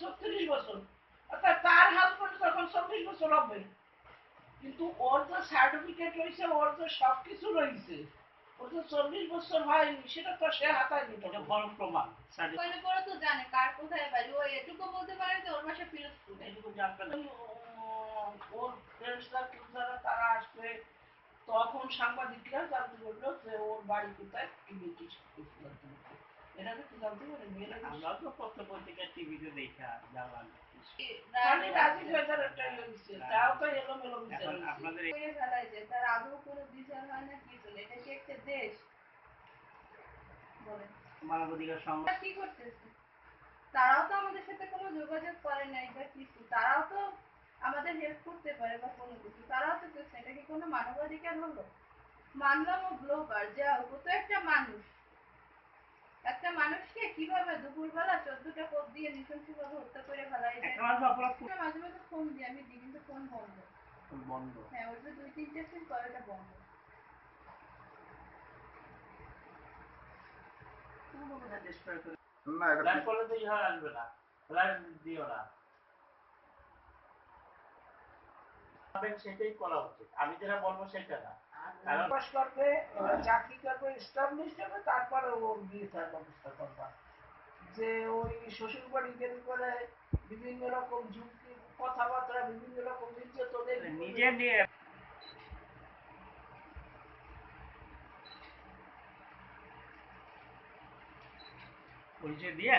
ছত্রিশ বছর। অর্থাৎ তার হাজবেন্ড তখন চল্লিশ বছর হবে। কিন্তু ওর যে সার্টিফিকেট রয়েছে ওর যে সব কিছু রয়েছে। ওর যে চল্লিশ বছর হয়নি সেটা তো সে হাতায় নিতে হবে। বড় প্রমাণ certificate ওখানে তো জানে কার কোথায় বাড়ি। ও এটুকু বলতে পারে যে ওর বাসা পিরোজপুর। এইটুকু জানতে ওর ফ্রেন্ড সার্কেল যারা তারা আসবে। তখন সাংবাদিকরা জানতে পারল যে ওর বাড়ি কোথায় কি ব্রিটিশ আমরা তো পত্র পত্রিকা টিভিতে দেখা জানলাম খালি রাজি ফেদারেরটাই হয়েছে তাও তো এলোমেলো বিচার এখন হয়েছে আপনাদের করে ফেলায় যে তার আদৌ কোনো বিচার হয় না কিছু না এটা কি একটা দেশ মানবাধিকার সংগঠন তারা কি করতেছে তারাও তো আমাদের সাথে কোনো যোগাযোগ করে নাই বা কিছু তারাও তো আমাদের হেল্প করতে পারে বা কোনো কিছু তারাও তো করছে এটা কি কোনো মানবাধিকার হলো মানলাম ও ব্লগার যা হোক ও তো একটা মানুষ একটা মানুষকে কীভাবে দুপুরবেলা চোদ্দটা কোপ দিয়ে নৃশংসভাবে হত্যা করে ফেলাই যায় মাঝে মাঝে ফোন দিই আমি দিই কিন্তু ফোন বন্ধ। বন্ধ। হ্যাঁ ওর যে দুই তিনটে সিম করে ওটা বন্ধ। কোনো বোধহয় destroy করে। না এটা করলে তো ইহা আসবে না। লাইভ দিও না। সেটাই করা উচিত আমি যেটা বলব সেটা না। পাস করবে চাকরি করবে স্টাবলিশ হবে তারপরে ওর বিয়ে থাকার ব্যবস্থা করবা। যে ওই শ্বশুর বাড়ি গেলে করে বিভিন্ন রকম ঝুঁকি কথাবার্তা বিভিন্ন রকম নির্যাতনের নিজে নিয়ে পরিচয় দিয়ে